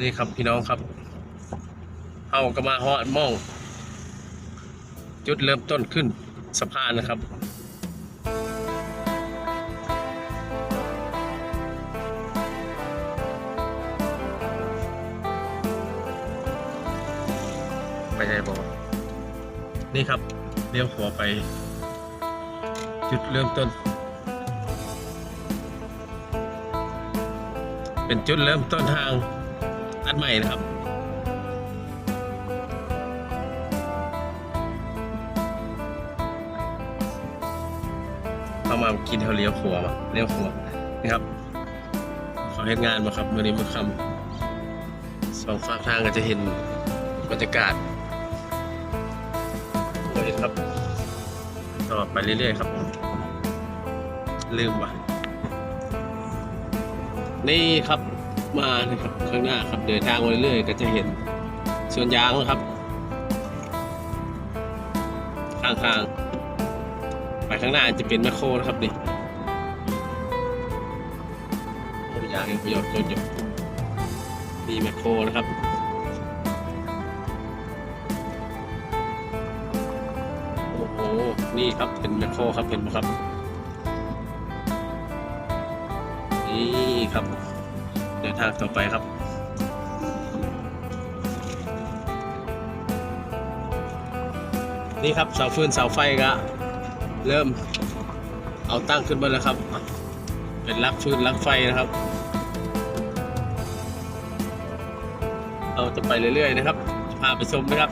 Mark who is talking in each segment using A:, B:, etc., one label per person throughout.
A: นี่ครับพี่น้องครับเฮาก็มาฮอดมอง จุดเริ่มต้นขึ้นสะพานนะครับไปได้บอกนี่ครับเลี้ยวขวาไป จุดเริ่มต้น เป็นจุดเริ่มต้นทาง ตัดใหม่นะครับเข้ามากินเทาเลี้ยวขวมาเลี้ยวขวนี่ครับ ขอเห็นงานมาครับวันนี้มือคำสองฝั่งทางก็จะเห็นบรรยากาศโอ้ยครับต่อไปเรื่อยๆครับ ลืมว่ะนี่ครับ มานะครับข้างหน้าครับเดินทางมาเรื่อยๆก็จะเห็นสวนยางนะครับ ข้างๆไปข้างหน้าจะเป็นแมคโครนะครับนี่โอ้ยางยังประโยชน์ยู่มีแมคโครนะครับโอ้โหนี่ครับเป็นแมคโครครับเห็นไหมครับนี่ครับ ดินทางต่อไปครับนี่ครับเสาฟืนเสาไฟก็เริ่มเอาตั้งขึ้นมาแล้วครับ เป็นลักฟืนลักไฟนะครับเราจะไปเรื่อยๆนะครับพาไปชมนะครับ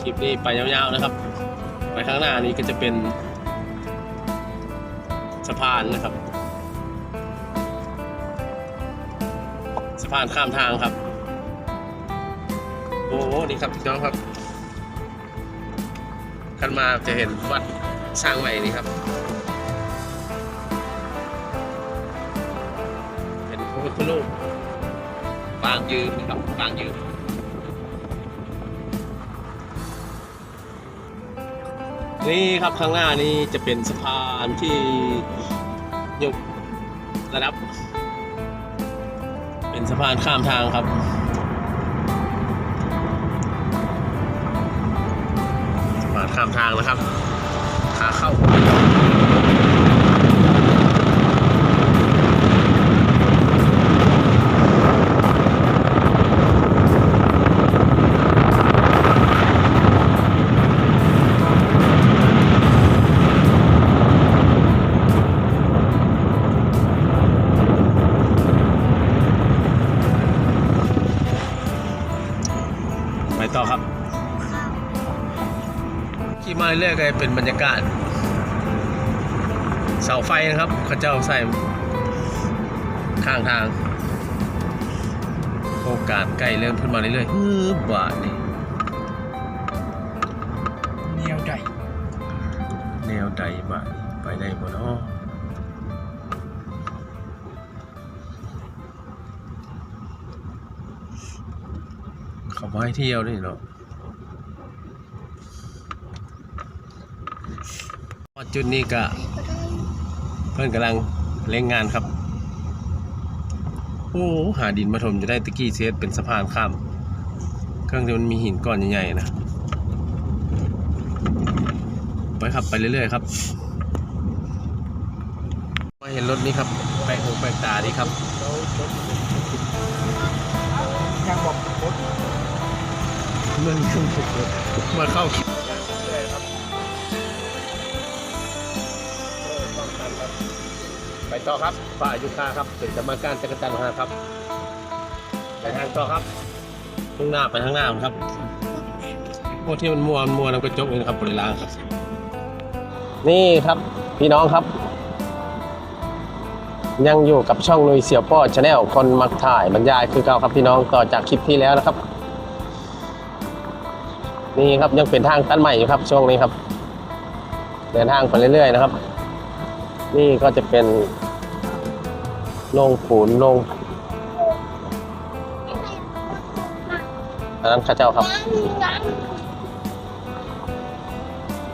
A: คลิปนี้ไปยาวๆนะครับ ไปข้างหน้านี้ก็จะเป็นสะพานนะครับ สะพานข้ามทางครับ โอ้โหนี่ครับพี่น้องครับขันมาจะเห็นวัดสร้างใหม่นี่ครับ เป็นพระพุทธรูปปางยืนนะครับปางยืนนี่ครับข้างหน้านี้จะเป็นสะพานที่ยกระดับ เป็นสะพานข้ามทางครับ สะพานข้ามทางนะครับ ขาเข้า ขี่มาเรื่อยๆก็เป็นบรรยากาศ เสาไฟนะครับเขาเจ้าใส่ข้างทางโอกาสใกล้เริ่มขึ้นมาเรื่อยๆฮืบบาทนี่
B: เนียวใหญ่
A: แนวใดบาทนี่ไปได้บ่เนาะเขามาให้เที่ยวนี่เนาะพอ จุดนี้ก็เพื่อนกำลังเล่งงานครับ โอ้หาดินมาถมจะได้ตะกี้เซตเป็นสะพานข้ามเครื่องที่มันมีหินก้อนใหญ่ๆนะไปครับไปเรื่อยๆครับ มาเห็นรถนี้ครับ แปลกหูแปลกตาดีครับ
B: ยังบอกรถ
A: เมืองยังถูกรถมาเข้า ต่อครับฝ่ายยุคาครับเป็นกรรมการจักรจันทร์ครับไปทางต่อครับมุ่งหน้าไปทางหน้าครับพวกที่มันมัวมันมัวแล้วก็จกเองครับบริลางครับ นี่ครับพี่น้องครับ ยังอยู่กับช่องนุยเสี่ยวป้อชาแนลคนมักถ่ายบรรยายคือเก่าครับพี่น้องต่อจากคลิปที่แล้วนะครับ นี่ครับยังเป็นทางตันใหม่อยู่ครับช่วงนี้ครับ เดินทางไปเรื่อยๆนะครับ นี่ก็จะเป็น โรงปูนโรงอันนั้นข้าเจ้าครับ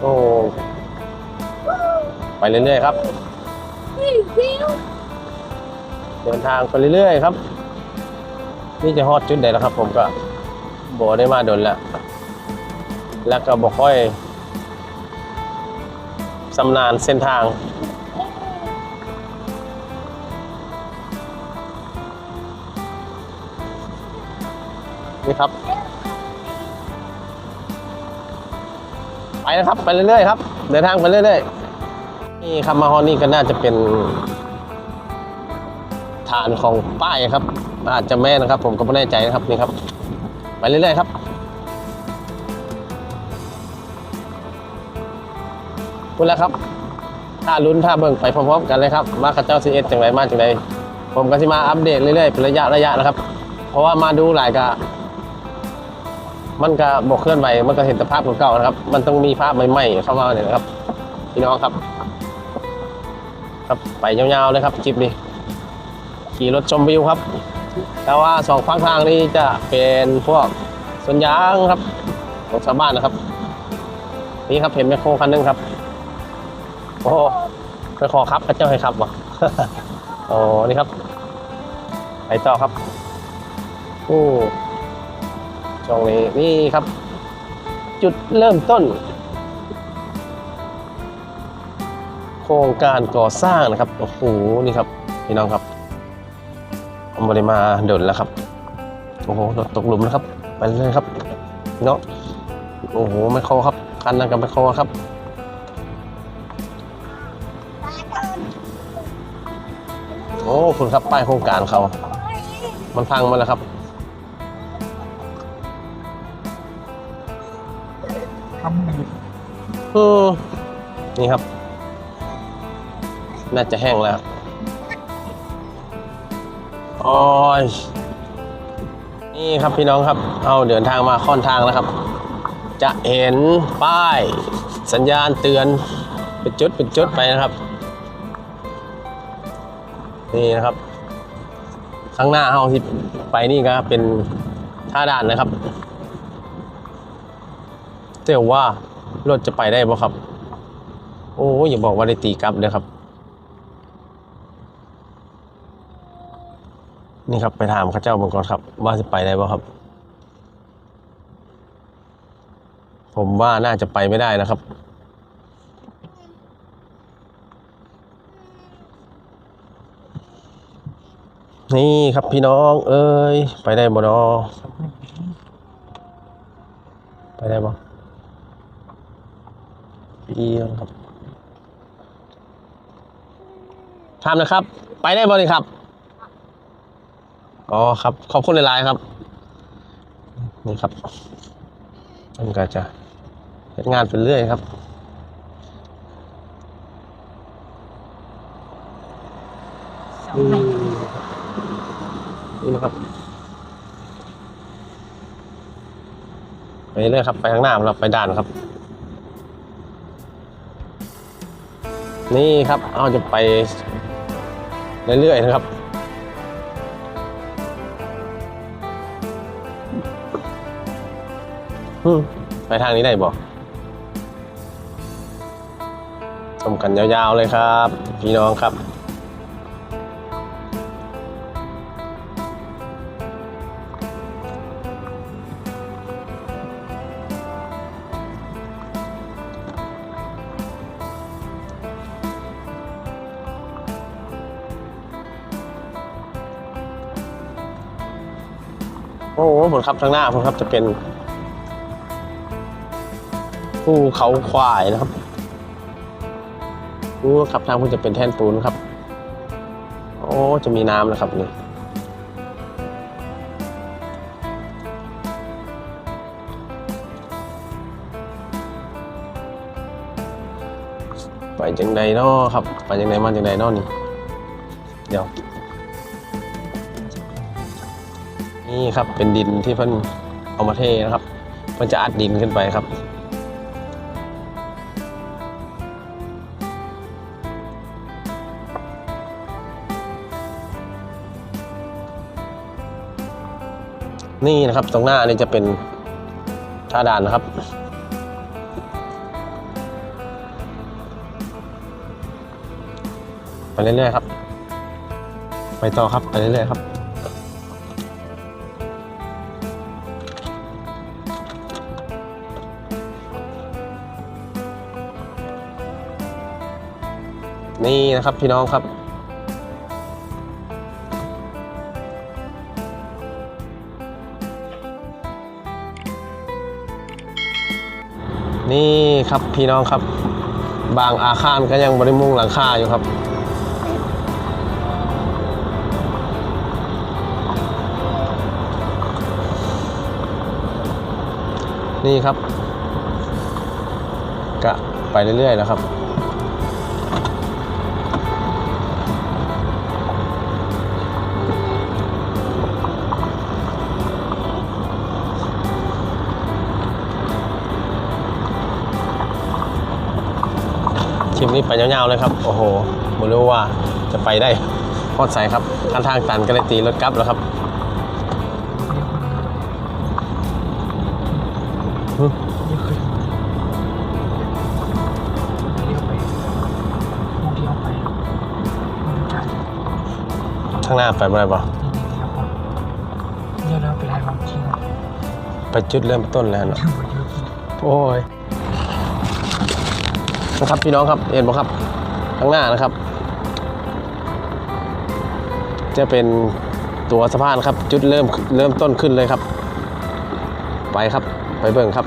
A: โอ้ไปเรื่อยๆครับ เดินทางไปเรื่อยๆครับ นี่จะฮอดจุดใดแล้วครับ ผมก็บ่ได้มาโดนแล้ว แล้วก็บ่ค่อยสำนาญเส้นทาง นี่ครับ ไปนะครับ ไปเรื่อยๆครับ เดินทางไปเรื่อยๆ นี่ครับมาฮอนนี่ก็น่าจะเป็น ฐานของป้ายครับ อาจจะแม่นะครับ ผมก็ไม่แน่ใจนะครับนี่ครับ ไปเรื่อยๆครับพูดแล้วครับ ถ้าลุ้นถ้าเบิ่งไปพร้อมๆกันเลยครับว่าข้าเจ้าซีเอสจังไรมาจังไรผมก็จะมาอัปเดตเรื่อยๆเป็นระยะระยะนะครับ เพราะว่ามาดูหลายกะ มันก็บอกเคลื่อนไหวมันก็เห็นแต่ภาพเก่าๆนะครับ มันต้องมีภาพใหม่ๆเข้ามาเนี่ยนะครับพี่น้องครับ ครับไปยาวๆเลยครับคลิปนี้ขี่รถชมวิวครับ แต่ว่าสองข้างทางนี้จะเป็นพวกสวนยางครับของชาวบ้านนะครับ นี่ครับเห็นแมคโครคันหนึงครับ โอ้ไปขอครับพระเจ้าให้ครับวะโอ้นี่ครับ ไปต่อครับ โอ้ ช่องนี้นี่ครับ จุดเริ่มต้น โครงการก่อสร้างนะครับ โอ้โห นี่ครับ พี่น้องครับผมบริมาเดินแล้วครับ โอ้โหรถตกหลุมนะครับ ไปเลยครับเนาะโอ้โหไม่เขาครับ คันนั้นกับไม่เขาครับโอ้คุณครับป้ายโครงการเขา มันพังมาแล้วครับ นี่ครับ น่าจะแห้งแล้วโอ้ยนี่ครับพี่น้องครับ เอาเดินทางมาค่อนทางแล้วครับ จะเห็นป้าย สัญญาณเตือนเป็นจุดเป็นจุดไปนะครับ นี่นะครับ ข้างหน้าเอาที่ไปนี่ก็เป็นท่าด่านนะครับแต่ว่า รถจะไปได้บ่ครับ โอ้ยอย่าบอกว่าได้ตีกลับเลยครับ นี่ครับไปถามข้าเจ้าบังกรครับ ว่าจะไปได้บ่ครับ ผมว่าน่าจะไปไม่ได้นะครับนี่ครับพี่น้อง เอ้ย ไปได้บ่เนอไปได้บ่ พี่ครับถามนะครับ ไปได้บ่นี่ครับ อ๋อครับ ขอบคุณหลายๆครับ นี่ครับมันก็จะเฮ็ดงานไปเรื่อยครับอืมนี่นะครับ ไปเรื่อยครับ ไปข้างหน้าเราไปด่านครับ นี่ครับเอาจะไปเรื่อยๆนะครับ ไปทางนี้ได้บอกชมกันยาวๆเลยครับ พี่น้องครับ โอ้โหผลครับทางหน้าผลครับจะเป็นภูเขาควายนะครับภูครับทางมันจะเป็นแท่นปูนครับ โอ้จะมีน้ำนะครับนี่ไปจังใดนาะครับ ไปจังใดมาจังใดนาะนี่ เดี๋ยว นี่ครับเป็นดินที่เพิ่นเอามาเทนะครับเพิ่นจะอัดดินขึ้นไปครับ นี่นะครับตรงหน้านี่จะเป็นท่าด่านนะครับไปเรื่อยๆครับ ไปต่อครับ ไปเรื่อยๆครับ นี่นะครับพี่น้องครับ นี่ครับพี่น้องครับ บางอาคารก็ยังบริมุงหลังคาอยู่ครับนี่ครับ ก็ไปเรื่อยๆแล้วครับ คลิปนี้ไปยาวๆเลยครับ โอ้โหไม่รู้ว่าจะไปได้พอดใส่ครับข้างทางตันก็เลยตีรถกลับแล้วครับหึ
B: เลี้ยวขึ้นเลี้ยวไปมองเลี้ยวไปมองจ่าย
A: ข้างหน้าไปเมื่อไหร่ปะ
B: นี่นี่เลี้ยวแล้วไปได้ความจริง
A: ไปจุดเริ่มต้นแล้วเนาะ
B: ยังไม่เยอะ
A: โอ้ย นะครับพี่น้องครับเห็นไหมครับข้างหน้านะครับ จะเป็นตัวสะพานครับ จุดเริ่มเริ่มต้นขึ้นเลยครับ ไปครับไปเบิ่งครับ